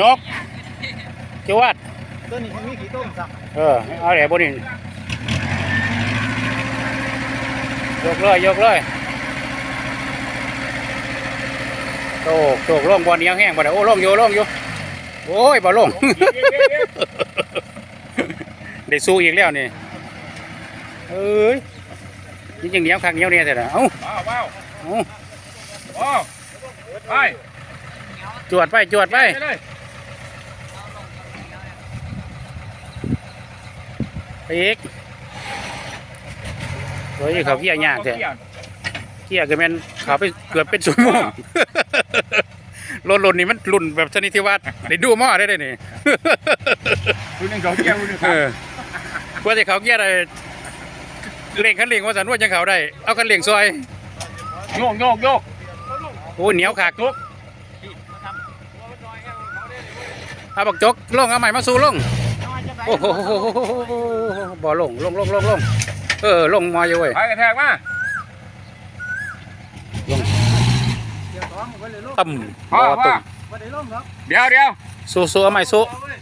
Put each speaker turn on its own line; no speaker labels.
ยกจวด
ตัวนี้มีกี่ต้มสัก
เออเอาแหละบนนี้ยกเลยยกเลยโตกโตกลงบอลเนี้ยงแห้งบ่ได้โอ้ลงอยู่ลงอยู่โอ้ยบ่ลงได้สู้อีกแล้วนี่เอ้ยนี่ยังเหนียวคักเหนียวเนี่ยแต่ละเอ้า
ว้าวว้าว
เอ้า
ว้าวไป
จวดไปจวดไป
ไปเลย
ไปอีกเฮ้ยเขาเกี้ยยากแท้เกี่ยก็แม่นเขาไปเกือบเป็นชั่วโมงรถรุ่นนี้มันรุ่นแบบชนิดที่ว่าได้ดูหม้อได้เลยนี่
คุณยังเขาเกี่ยวอยู่ค
เอ
รับ
อว่าจะเขาเกี่ยได้เล่งคันเล่งว่าสันว่าจังเขาได้ เอาคันเล่งซอย
โยกโยกโยก
โอ้เหนียวขากทุกเอาบักจกลงเอาใหม่มาสู้ลง โอ้โหบ่ลงลงลงลงลงเออลงมาอยู่เว้ย
ไปกระแทกมา
เดี๋ยวท้องมันก็เลยล่ม
ต่ำ
พ่อ
บ่
พ่อ
ตุ่ม
บ่ได้ล่มครับ
เดี๋ยวเดี๋ยว
สู้สู้เอาใหม่สู้
เอาเว้ย